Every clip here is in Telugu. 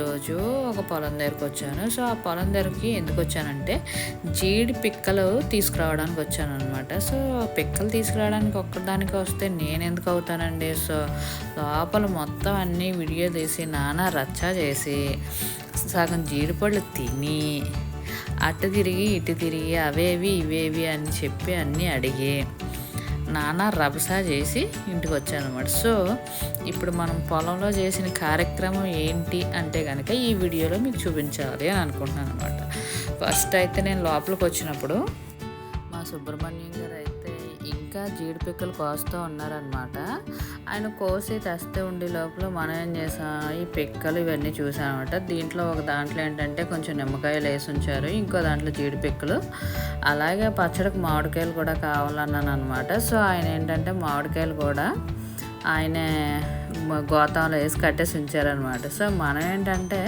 ఈరోజు ఒక పొలం దగ్గరకు వచ్చాను. సో ఆ పొలం దగ్గరికి ఎందుకు వచ్చానంటే జీడి పిక్కలు తీసుకురావడానికి వచ్చాను అనమాట సో పిక్కలు తీసుకురావడానికి ఒక్కదానికి వస్తే నేను ఎందుకు అవుతానండి? సో లోపల మొత్తం అన్నీ వీడియో తీసి నానా రచ్చ చేసి సగం జీడిపళ్ళు తిని అటు తిరిగి ఇటు తిరిగి అవేవి ఇవేవి అని చెప్పి అన్నీ అడిగి నానా రభసా చేసి ఇంటికి వచ్చానమాట సో ఇప్పుడు మనం పొలంలో చేసిన కార్యక్రమం ఏంటి అంటే కనుక ఈ వీడియోలో మీకు చూపించాలి అని అనుకుంటున్నాను అనమాట ఫస్ట్ అయితే నేను లోపలికి వచ్చినప్పుడు మా సుబ్రహ్మణ్యం గారు అయితే ఇంకా జీడిపిక్కలు కోస్తూ ఉన్నారనమాట ఆయన కోసి తెస్తే ఉండి లోపల మనం ఏం చేసాం? ఈ పిక్కలు ఇవన్నీ చూసామన్నమాట. దీంట్లో ఒక దాంట్లో ఏంటంటే కొంచెం నిమ్మకాయలు వేసి ఉంచారు. ఇంకో దాంట్లో జీడి పిక్కలు. అలాగే పచ్చడికి మామిడికాయలు కూడా కావాలన్నాను అనమాట సో ఆయన ఏంటంటే మామిడికాయలు కూడా ఆయనే గోతంలో వేసి కట్టేసి ఉంచారనమాట సో మనం ఏంటంటే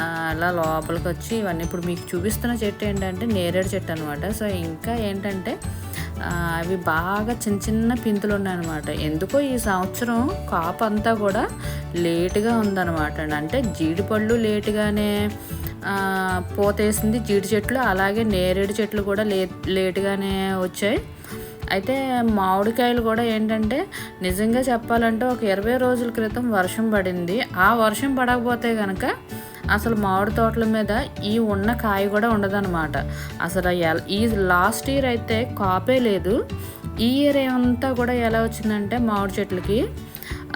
అలా లోపలికి వచ్చి ఇవన్నీ ఇప్పుడు మీకు చూపిస్తున్న చెట్టు ఏంటంటే నేరేడు చెట్టు అనమాట సో ఇంకా ఏంటంటే అవి బాగా చిన్న చిన్న పింతులు ఉన్నాయన్నమాట. ఎందుకో ఈ సంవత్సరం కాపు అంతా కూడా లేటుగా ఉందన్నమాట అంటే జీడిపళ్ళు లేటుగానే పోతేసింది జీడి చెట్లు అలాగే నేరేడు చెట్లు కూడా లే లేటుగానే వచ్చాయి. అయితే మామిడికాయలు కూడా ఏంటంటే నిజంగా చెప్పాలంటే ఒక ఇరవై రోజుల క్రితం వర్షం పడింది. ఆ వర్షం పడకపోతే కనుక అసలు మామిడి తోటల మీద ఈ ఉన్న కాయ కూడా ఉండదన్నమాట. అసలు ఈ లాస్ట్ ఇయర్ అయితే కాపే లేదు. ఈ ఇయర్ అంతా కూడా ఎలా వచ్చిందంటే మామిడి చెట్లకి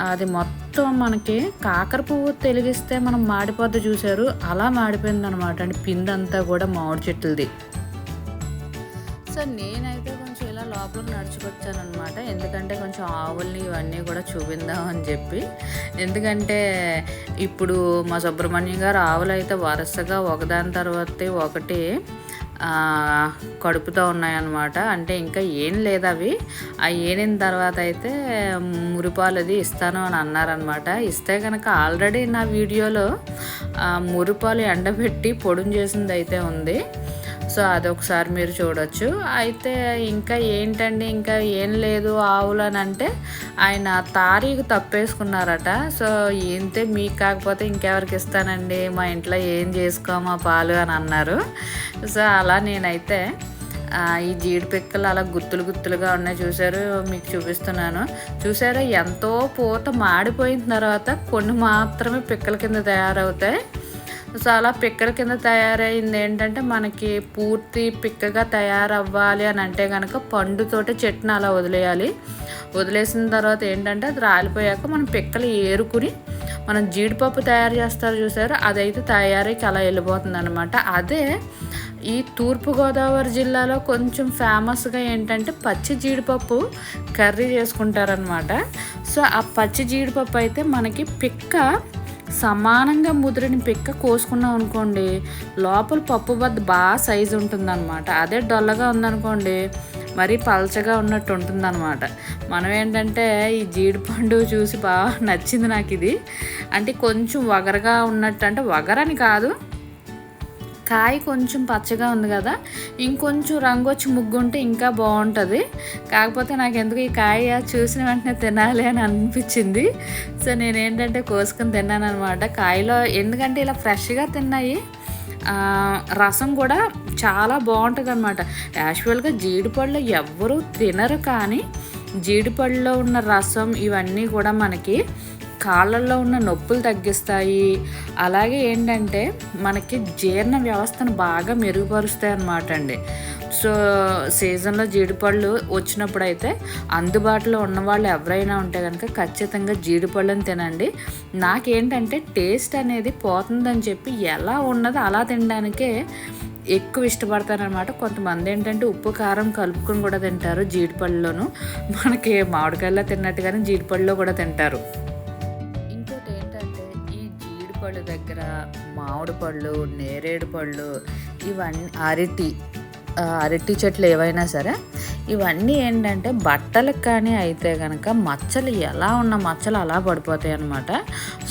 అది మొత్తం మనకి కాకర పువ్వు తెలిగిస్తే మనం మాడిపోద్ది చూశారు. అలా మాడిపోయింది అనమాట అండి పిందంతా కూడా మామిడి చెట్లది. సార్ నేనైతే కొంచెం ఇలా లోపలికి నడుచుకొచ్చాను అనమాట ఎందుకంటే కొంచెం ఆవుల్ని ఇవన్నీ కూడా చూపిందాం అని చెప్పి. ఎందుకంటే ఇప్పుడు మా సుబ్రహ్మణ్యం గారు ఆవులు అయితే వరుసగా ఒకదాని తర్వాత ఒకటి కడుపుతూ ఉన్నాయన్నమాట. అంటే ఇంకా ఏం లేదు అవి. ఆ ఏనిన తర్వాత అయితే మురిపాలు అది ఇస్తాను అని అన్నారనమాట ఇస్తే కనుక ఆల్రెడీ నా వీడియోలో మురిపాలు ఎండబెట్టి పొడుం చేసింది అయితే ఉంది. సో అదొకసారి మీరు చూడొచ్చు. అయితే ఇంకా ఏంటండి ఇంకా ఏం లేదు ఆవులు అని అంటే ఆయన తారీఖు తప్పేసుకున్నారట. సో ఏంతే మీకు కాకపోతే ఇంకెవరికి ఇస్తానండి? మా ఇంట్లో ఏం చేసుకోమా పాలు అని అన్నారు. సో అలా నేనైతే ఈ జీడి పిక్కలు అలా గుత్తులు గుత్తులుగా ఉన్నాయి చూసారు మీకు చూపిస్తున్నాను. చూసారా ఎంతో పూత మాడిపోయిన తర్వాత కొన్ని మాత్రమే పిక్కల కింద తయారవుతాయి. సో అలా పిక్కల కింద తయారైంది. ఏంటంటే మనకి పూర్తి పిక్కగా తయారవ్వాలి అని అంటే కనుక పండుతోటి చెట్టును అలా వదిలేయాలి. వదిలేసిన తర్వాత ఏంటంటే అది రాలిపోయాక మనం పిక్కలు ఏరుకుని మనం జీడిపప్పు తయారు చేస్తారు చూసారు? అదైతే తయారీకి అలా వెళ్ళిపోతుంది అనమాట అదే ఈ తూర్పుగోదావరి జిల్లాలో కొంచెం ఫేమస్గా ఏంటంటే పచ్చి జీడిపప్పు కర్రీ చేసుకుంటారనమాట సో ఆ పచ్చి జీడిపప్పు అయితే మనకి పిక్క సమానంగా ముదిరిన పిక్క కోసుకున్నాం అనుకోండి లోపల పప్పు బద్ద బాగా సైజు ఉంటుందన్నమాట. అదే డొల్లగా ఉందనుకోండి మరీ పలచగా ఉన్నట్టు ఉంటుందన్నమాట. మనం ఏంటంటే ఈ జీడిపండు చూసి బాగా నచ్చింది నాకు ఇది అంటే కొంచెం వగరగా ఉన్నట్టు అంటే వగరని కాదు కాయ కొంచెం పచ్చగా ఉంది కదా ఇంకొంచెం రంగు వచ్చి ముగ్గుంటే ఇంకా బాగుంటుంది. కాకపోతే నాకు ఎందుకు ఈ కాయ చూసిన వెంటనే తినాలి అని అనిపించింది. సో నేను ఏంటంటే కోసుకొని తిన్నాను అనమాట కాయలో ఎందుకంటే ఇలా ఫ్రెష్గా తిన్నాయి రసం కూడా చాలా బాగుంటుంది అనమాట యాక్చువల్గా జీడిపళ్ళు ఎవ్వరూ తినరు కానీ జీడిపళ్ళలో ఉన్న రసం ఇవన్నీ కూడా మనకి కాళ్ళల్లో ఉన్న నొప్పులు తగ్గిస్తాయి. అలాగే ఏంటంటే మనకి జీర్ణ వ్యవస్థను బాగా మెరుగుపరుస్తాయి అన్నమాట అండి. సో సీజన్లో జీడిపళ్ళు వచ్చినప్పుడు అయితే అందుబాటులో ఉన్న వాళ్ళు ఎవరైనా ఉంటే కనుక ఖచ్చితంగా జీడిపళ్ళని తినండి. నాకేంటంటే టేస్ట్ అనేది పోతుందని చెప్పి ఎలా ఉన్నదో అలా తినడానికే ఎక్కువ ఇష్టపడతారనమాట కొంతమంది ఏంటంటే ఉప్పు కారం కలుపుకొని కూడా తింటారు జీడిపళ్ళలోను. మనకి మామిడికాయల్లో తిన్నట్టుగానే జీడిపళ్ళలో కూడా తింటారు. పళ్ళు దగ్గర మామిడి పళ్ళు నేరేడు పళ్ళు ఇవన్నీ అరటి అరటి చెట్లు ఏవైనా సరే ఇవన్నీ ఏంటంటే బట్టలకు కానీ అయితే కనుక మచ్చలు ఎలా ఉన్న మచ్చలు అలా పడిపోతాయి అనమాట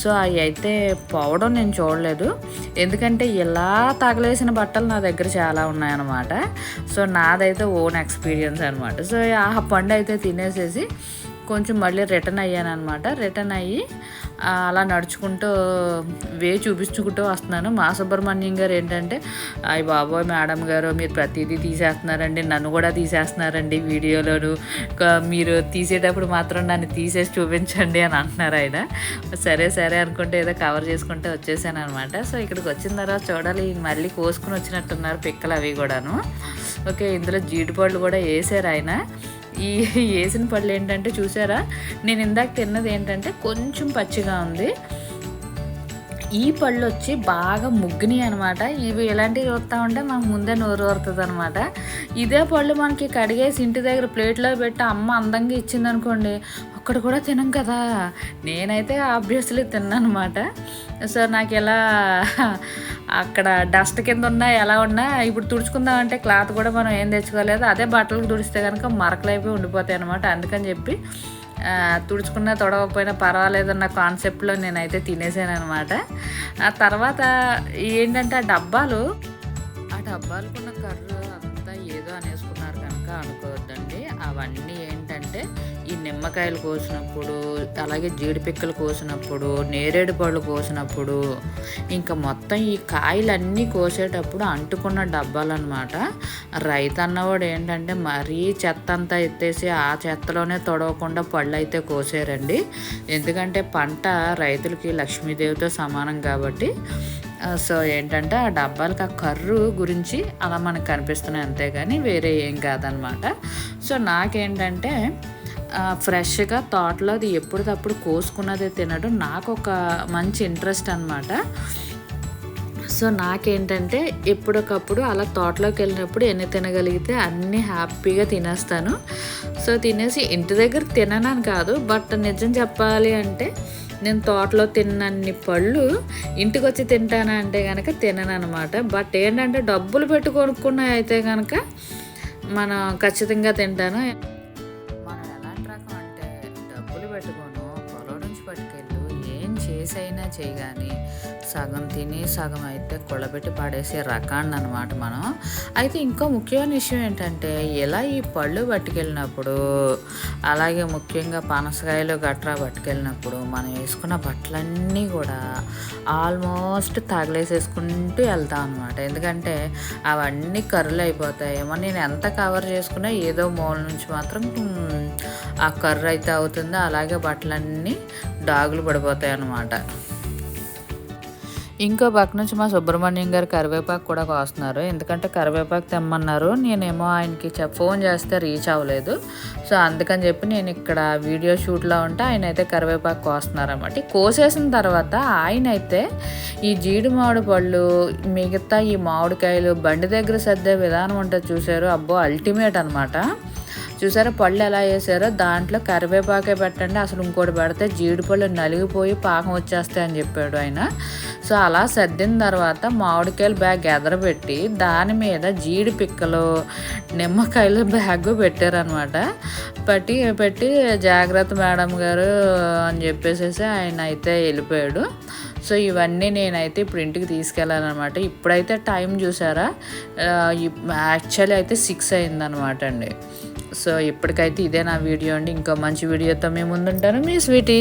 సో అవి అయితే పోవడం నేను చూడలేదు. ఎందుకంటే ఇలా తగలేసిన బట్టలు నా దగ్గర చాలా ఉన్నాయన్నమాట. సో నాదైతే ఓన్ ఎక్స్పీరియన్స్ అనమాట సో ఆ పండు అయితే తినేసేసి కొంచెం మళ్ళీ రిటర్న్ అయ్యాను అనమాట రిటర్న్ అయ్యి అలా నడుచుకుంటూ వే చూపించుకుంటూ వస్తున్నాను. మా సుబ్రహ్మణ్యం గారు ఏంటంటే అయ్య బాబోయ్ మేడం గారు మీరు ప్రతిదీ తీసేస్తున్నారండి నన్ను కూడా తీసేస్తున్నారండి వీడియోలోను. మీరు తీసేటప్పుడు మాత్రం నన్ను తీసేసి చూపించండి అని అంటున్నారు ఆయన. సరే సరే అనుకుంటే ఏదో కవర్ చేసుకుంటే వచ్చేసాను అనమాట సో ఇక్కడికి వచ్చిన తర్వాత చూడాలి మళ్ళీ కోసుకుని వచ్చినట్టున్నారు పిక్కలు అవి కూడాను. ఓకే ఇందులో జీడిపళ్ళు కూడా వేసారు ఆయన. ఈ వేసిన పళ్ళు ఏంటంటే చూసారా? నేను ఇందాక తిన్నది ఏంటంటే కొంచెం పచ్చిగా ఉంది. ఈ పళ్ళు వచ్చి బాగా ముగ్గినాయి అనమాట ఇవి ఎలాంటివి చూస్తూ ఉంటే మనకు ముందే నోరు ఊరుతుంది అనమాట ఇదే పళ్ళు మనకి కడిగేసి ఇంటి దగ్గర ప్లేట్లో పెట్టి అమ్మ అందంగా ఇచ్చింది ఒక్కడు అక్కడ కూడా తినం కదా. నేనైతే ఆబ్వియస్లీ తిన్నాను అనమాట సో నాకు ఎలా అక్కడ డస్ట్ కింద ఉన్నా ఎలా ఉన్నా ఇప్పుడు తుడుచుకుందామంటే క్లాత్ కూడా మనం ఏం తెచ్చుకోలేదు. అదే బట్టలకు తుడిస్తే కనుక మరకలైపోయి ఉండిపోతాయి అనమాట అందుకని చెప్పి తుడుచుకున్నా తొడవకపోయినా పర్వాలేదన్న కాన్సెప్ట్లో నేనైతే తినేసాను అనమాట ఆ తర్వాత ఏంటంటే ఆ డబ్బాలు ఆ డబ్బాలకున్న కర్రు అంతా ఏదో అనేసుకున్నారు కనుక అనుకోవద్దండి. అవన్నీ నిమ్మకాయలు కోసినప్పుడు అలాగే జీడిపిక్కలు కోసినప్పుడు నేరేడు పళ్ళు కోసినప్పుడు ఇంకా మొత్తం ఈ కాయలన్నీ కోసేటప్పుడు అంటుకున్న డబ్బాలన్నమాట. రైతు అన్నవాడు ఏంటంటే మరీ చెత్త అంతా ఎత్తేసి ఆ చెత్తలోనే తొడవకుండా పళ్ళు అయితే కోసారండి. ఎందుకంటే పంట రైతులకి లక్ష్మీదేవితో సమానం కాబట్టి సో ఏంటంటే ఆ డబ్బాలకు ఆ కర్రు గురించి అలా మనకు కనిపిస్తున్నాయి అంతేగాని వేరే ఏం కాదనమాట సో నాకేంటంటే ఫ్రెష్గా తోటలో అది ఎప్పటికప్పుడు కోసుకున్నదే తినడం నాకు ఒక మంచి ఇంట్రెస్ట్ అనమాట సో నాకేంటంటే ఎప్పటికప్పుడు అలా తోటలోకి వెళ్ళినప్పుడు ఎన్ని తినగలిగితే అన్నీ హ్యాపీగా తినేస్తాను. సో తినేసి ఇంటి దగ్గర తిననని కాదు బట్ నిజం చెప్పాలి అంటే నేను తోటలో తిన్నన్ని పళ్ళు ఇంటికి వచ్చి తింటానా అంటే కనుక తినను అనమాట బట్ ఏంటంటే డబ్బులు పెట్టి కొనుక్కున్నాయి అయితే కనుక మనం ఖచ్చితంగా తింటాను. ఏం చేసైనా చేయగాని సగం తిని సగం అయితే కుళ్ళబెట్టి పడేసే రకాన్ని అనమాట మనం. అయితే ఇంకో ముఖ్యమైన విషయం ఏంటంటే ఇలా ఈ పళ్ళు పట్టుకెళ్ళినప్పుడు అలాగే ముఖ్యంగా పనసకాయలు గట్రా పట్టుకెళ్ళినప్పుడు మనం వేసుకున్న బట్టలన్నీ కూడా ఆల్మోస్ట్ తగిలేసేసుకుంటూ వెళ్తాం అనమాట ఎందుకంటే అవన్నీ కర్రలు అయిపోతాయి. ఏమో నేను ఎంత కవర్ చేసుకున్నా ఏదో మూల నుంచి మాత్రం ఆ కర్ర అయితే అవుతుందో? అలాగే బట్టలన్నీ డాగులు పడిపోతాయి అన్నమాట. ఇంకో పక్క నుంచి మా సుబ్రహ్మణ్యం గారు కరివేపాకు కూడా కోస్తున్నారు. ఎందుకంటే కరివేపాకు తెమ్మన్నారు. నేనేమో ఆయనకి చెప్ ఫోన్ చేస్తే రీచ్ అవ్వలేదు. సో అందుకని చెప్పి నేను ఇక్కడ వీడియో షూట్లో ఉంటే ఆయన అయితే కరివేపాకు కోస్తున్నారన్నమాట. కోసేసిన తర్వాత ఆయన అయితే ఈ జీడి మామిడి పళ్ళు మిగతా ఈ మామిడికాయలు బండి దగ్గర సర్దే విధానం ఉంటుంది చూసారు అబ్బో అల్టిమేట్ అనమాట చూసారా? పళ్ళు ఎలా వేసారో? దాంట్లో కరివేపాకే పెట్టండి. అసలు ఇంకోటి పెడితే జీడిపళ్ళు నలిగిపోయి పాకం వచ్చేస్తాయి అని చెప్పాడు ఆయన. సో అలా సర్దిన తర్వాత మామిడికాయలు బ్యాగ్ ఎదరబెట్టి దాని మీద జీడి పిక్కలు నిమ్మకాయలు బ్యాగ్ పెట్టారనమాట పట్టి పెట్టి జాగ్రత్త మేడం గారు అని చెప్పేసేసి ఆయన అయితే వెళ్ళిపోయాడు. సో ఇవన్నీ నేనైతే ఇప్పుడు ఇంటికి తీసుకెళ్ళాలన్నమాట. ఇప్పుడైతే టైం చూసారా? యాక్చువల్లీ అయితే సిక్స్ అయిందనమాట అండి. సో ఇప్పటికైతే ఇదే నా వీడియో అండి. ఇంకో మంచి వీడియోతో మేము ముందుంటాను. మీ స్వీటీ.